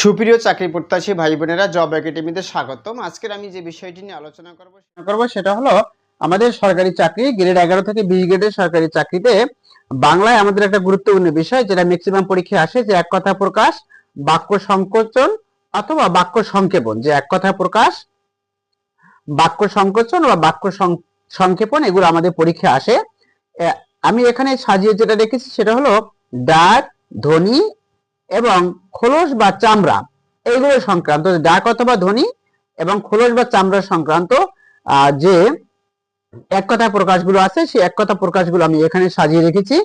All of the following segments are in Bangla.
সুপ্রিয় চাকরি প্রত্যাশী ভাই বোনেরা, জব একাডেমিতে স্বাগতম। আজকের আমি যে বিষয়টি নিয়ে আলোচনা করব করব, সেটা হলো আমাদের সরকারি চাকরি গ্রেড এগারো থেকে বিশ গ্রেডের সরকারি চাকরিতে বাংলায় আমাদের একটা গুরুত্বপূর্ণ বিষয়, যেটা ম্যাক্সিমাম পরীক্ষায় আসে, যে এক কথা প্রকাশ, বাক্য সংকোচন অথবা বাক্য সংক্ষেপণ। যে এক কথা প্রকাশ, বাক্য সংকোচন বা বাক্য সংক্ষেপণ, এগুলো আমাদের পরীক্ষায় আসে। আমি এখানে সাজিয়ে যেটা রেখেছি সেটা হলো ডাক, ধ্বনি এবং খোলস বা চামড়া এইগুলো সংক্রান্ত ডাক অথবা ধ্বনি এবং খোলস বা চামড়া সংক্রান্ত যে এক কথা প্রকাশগুলো আছে সেই এক কথা প্রকাশগুলো আমি এখানে সাজিয়ে রেখেছি।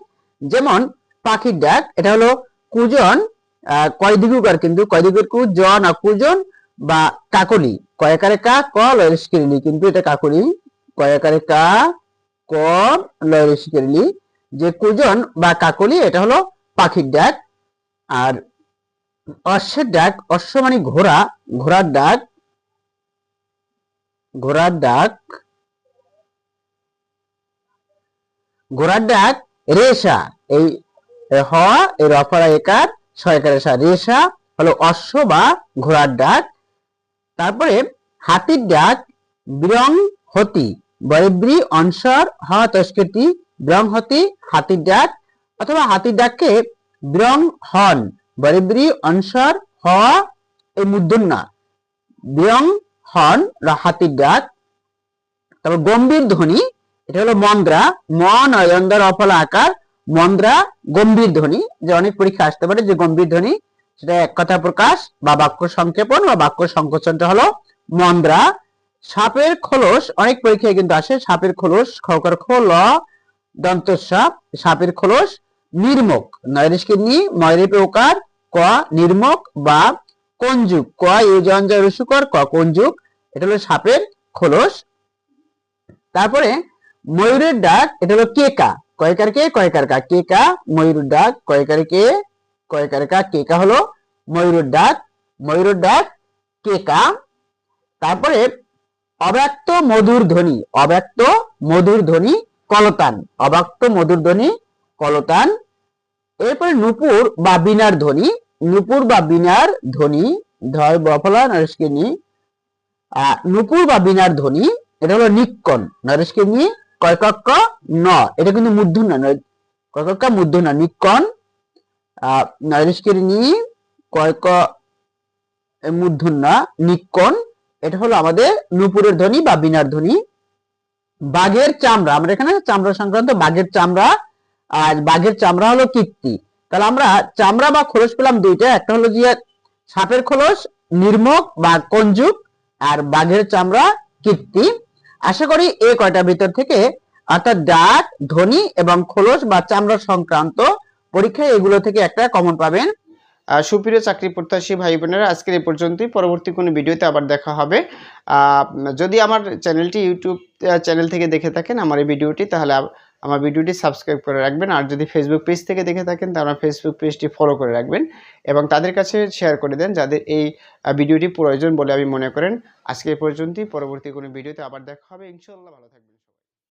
যেমন পাখির ডাক এটা হলো কুজন আহ, কয় দিগুকার কিন্তু কয় দিগুর কু জন আর কুজন বা কাকলি। কয়েকারে কা ক লয়েরিলি কিন্তু এটা কাকলি। কয়েকারে কা ক লয়েরিলি যে কুজন বা কাকলি এটা হলো পাখির ডাক। আর অশ্বের ডাক, অশ্ব মানে ঘোড়া, ঘোড়ার ডাক ঘোড়ার ডাক ঘোড়ার ডাক রেশা, এই হ, এর অপরা একার ছয়কার রেশা রেশা হলো অশ্ব বা ঘোড়ার ডাক। তারপরে হাতির ডাক বৃহংহতি বরিব্রি, অনসর, হ, তস্কৃতি বৃহংহতি হাতির ডাক, অথবা হাতির ডাককে বৃং হন বরিব্রি অনসর হ, এই মুদ্রনা বৃং হন হাতির ডাক। তারপর গম্ভীর ধ্বনি, এটা হলো মন্দ্রা। মন অয়ন্দর অফল আকার। মন্দ্রা, গম্ভীর ধ্বনি, যে অনেক পরীক্ষা আসতে পারে যে গম্ভীর ধ্বনি, সেটা এক কথা প্রকাশ বা বাক্য সংক্ষেপণ বা বাক্য সংকোচনটা হলো মন্দ্রা। সাপের খোলস, অনেক পরীক্ষায় কিন্তু আসে সাপের খোলস, খকর খোল দন্তসাপ সাপের খোলস নির্মক নৈরিশকে নি ময়ূরে ওকার ক নির্মক বা কঞ্জুক। ক ইউজঞ্জ রসুকর, ক, কঞ্জুক। এটা হলো সাপের খোলস। তারপরে ময়ূরের ডাক, এটা হলো কেকা। কয়কার কে? কয়কার কা? কেকা, ময়ূরের ডাক। কয়কার কে? কয়কার কা? কেকা হলো ময়ূরের ডাক। ময়ূরের ডাক, কেকা। তারপরে অব্যক্ত মধুর ধ্বনি। অব্যক্ত মধুর ধ্বনি, কলতান। অব্যক্ত মধুর ধ্বনি কলতান। এরপরে নুপুর বা বিনার ধ্বনি, নুপুর বা বিনার ধ্বনি ধয় বফলা নরেশকিনী নুপুর বা বিনার ধ্বনি, এটা হলো নিক্কন, নরেশকে নিয়ে, কয়কক্ক, ন, এটা কিন্তু নয়, কয়কক্কা, মূর্ধন্য, নিক্কন আহ নরেশকে নিয়ে, কয়ক মূর্ধন্য, নিক্কন, এটা হলো আমাদের নুপুরের ধ্বনি বা বিনার ধ্বনি। বাঘের চামড়া, আমরা এখানে চামড়া সংক্রান্ত বাঘের চামড়া আর বাঘের চামড়া হলো কীর্তি। তাহলে আমরা চামড়া বা খোলস পেলাম দুইটা, একটা হলো যে সাপের খোলস, নির্মক বা কঞ্জুক, আর বাঘের চামড়া কীর্তি। আশা করি এই কয়টা ভিতর থেকে, অর্থাৎ ডাক ধ্বনি এবং খোলস বা চামড়া সংক্রান্ত পরীক্ষায় এগুলো থেকে একটা কমন পাবেন। সুপ্রিয় চাকরি প্রত্যাশী ভাই বোনেরা, আজকের এই পর্যন্তই। পরবর্তী কোনো ভিডিওতে আবার দেখা হবে। যদি আমার চ্যানেলটি ইউটিউব চ্যানেল থেকে দেখে থাকেন আমার এই ভিডিওটি, তাহলে আমার ভিডিওটি সাবস্ক্রাইব করে রাখবেন। আর যদি ফেসবুক পেজ থেকে দেখে থাকেন আমার ফেসবুক পেজটি ফলো করে রাখবেন এবং তাদের কাছে শেয়ার করে দেন যাদের এই ভিডিওটি প্রয়োজন বলে আমি মনে করেন। আজকে পর্যন্তই। পরবর্তী কোনো ভিডিওতে আবার দেখা হবে। ইনশাল্লাহ ভালো থাকবেন।